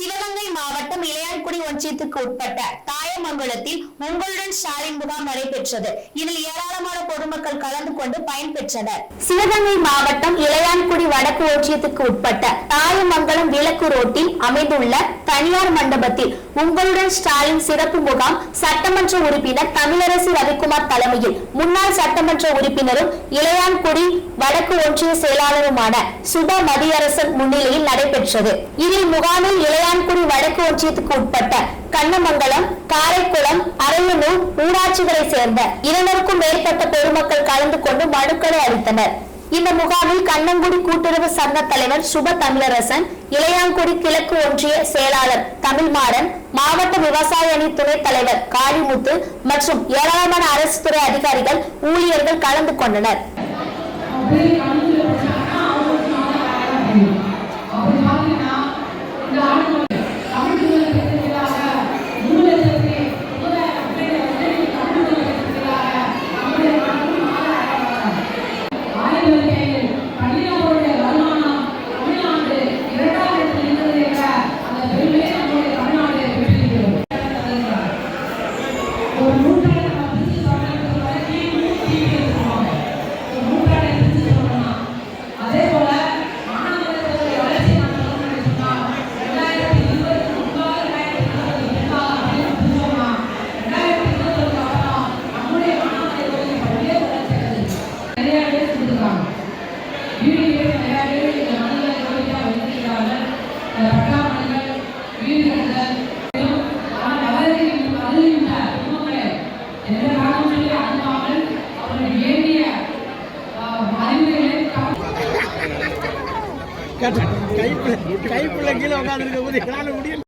சிவகங்கை மாவட்டம் இளையான்குடி ஒன்றியத்துக்கு உட்பட்ட தாயமங்கலத்தில் உங்களுடன் ஸ்டாலின் முகாம் நடைபெற்றது. இதில் ஏராளமான பொதுமக்கள் கலந்து கொண்டு பயன்பெற்றனர். சிவகங்கை மாவட்டம் இளையான்குடி வடக்கு ஒன்றியத்துக்கு உட்பட்ட தாயமங்கலம் விளக்கு ரோட்டில் அமைந்துள்ள தனியார் மண்டபத்தில் உங்களுடன் ஸ்டாலின் சிறப்பு முகாம் சட்டமன்ற உறுப்பினர் தமிழரசு ரவிக்குமார் தலைமையில். முன்னாள் சட்டமன்ற உறுப்பினரும் இளையான்குடி வடக்கு ஒன்றிய செயலாளருமான சுப மதியரசன் முன்னிலையில் நடைபெற்றது. இதில் முகாமில் இளையான்குடி வடக்கு ஒன்றியத்துக்கு உட்பட்ட கண்ணமங்கலம் காரைக்குளம் அரையனூர் ஊராட்சிகளை சேர்ந்த இருநூறுக்கும் மேற்பட்ட பொதுமக்கள் கலந்து கொண்டு மனுக்களை அளித்தனர். இந்த முகாமில் கண்ணங்குடி கூட்டுறவு சங்க தலைவர் சுப தமிழரசன் இளையாங்குடி கிழக்கு ஒன்றிய செயலாளர் தமிழ்மாறன் மாவட்ட விவசாய அணி துணைத் தலைவர் காளிமுத்து மற்றும் ஏராளமான அரசு துறை அதிகாரிகள் ஊழியர்கள் கலந்து கொண்டனர். ஒரு நூற்று கைப்புள்ள கைப்புள்ள கீழே உட்காந்துருக்க போது என்னால முடியல